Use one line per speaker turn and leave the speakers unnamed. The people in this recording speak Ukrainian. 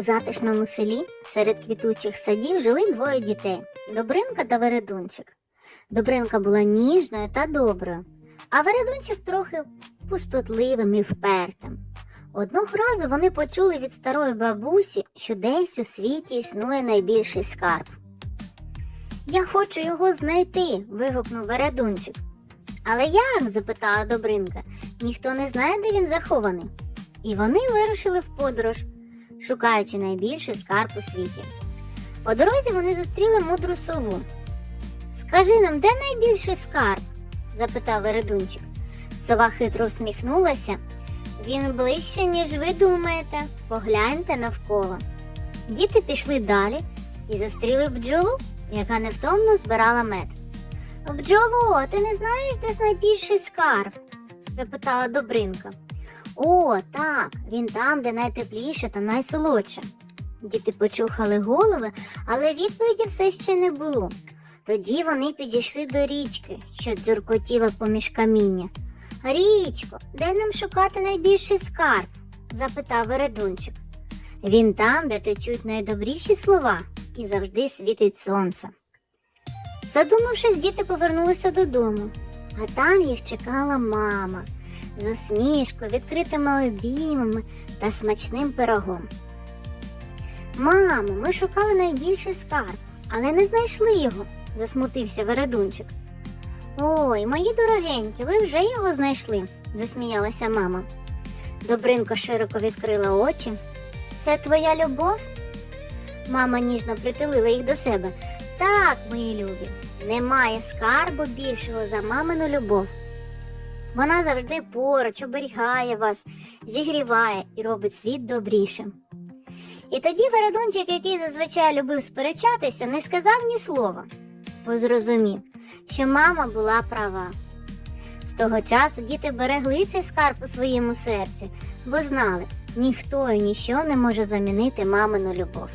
У затишному селі серед квітучих садів жили двоє дітей Добринка та Вередунчик. Добринка була ніжною та доброю, а Вередунчик трохи пустотливим і впертим. Одного разу вони почули від старої бабусі, що десь у світі існує найбільший скарб. Я хочу його знайти. вигукнув Вередунчик. Але як? запитала Добринка. Ніхто не знає, де він захований. І вони вирушили в подорож, шукаючи найбільший скарб у світі. По дорозі вони зустріли мудру сову. Скажи нам, де найбільший скарб? запитав Вередунчик. Сова хитро всміхнулася. Він ближче, ніж ви думаєте. Погляньте навколо. Діти пішли далі і зустріли бджолу, яка невтомно збирала мед. Бджоло, ти не знаєш, де найбільший скарб? запитала Добринка. О, так, він там, де найтепліше та найсолодше. Діти почухали голови, але відповіді все ще не було. Тоді вони підійшли до річки, що дзюркотіла поміж каміння. Річко, де нам шукати найбільший скарб? запитав Вередунчик. Він там, де течуть найдобріші слова, і завжди світить сонце. Задумавшись, діти повернулися додому, а там їх чекала мама з усмішкою, відкритими обіймами та смачним пирогом. Мамо, ми шукали найбільший скарб, але не знайшли його, засмутився Вередунчик. Ой, мої дорогенькі, ви вже його знайшли, засміялася мама. Добринко широко відкрила очі. Це твоя любов? Мама ніжно притулила їх до себе. Так, мої любі, немає скарбу більшого за мамину любов. Вона завжди поруч оберігає вас, зігріває і робить світ добрішим. І тоді Вередунчик, який зазвичай любив сперечатися, не сказав ні слова, бо зрозумів, що мама була права. З того часу діти берегли цей скарб у своєму серці, бо знали, ніхто і ніщо не може замінити мамину любов.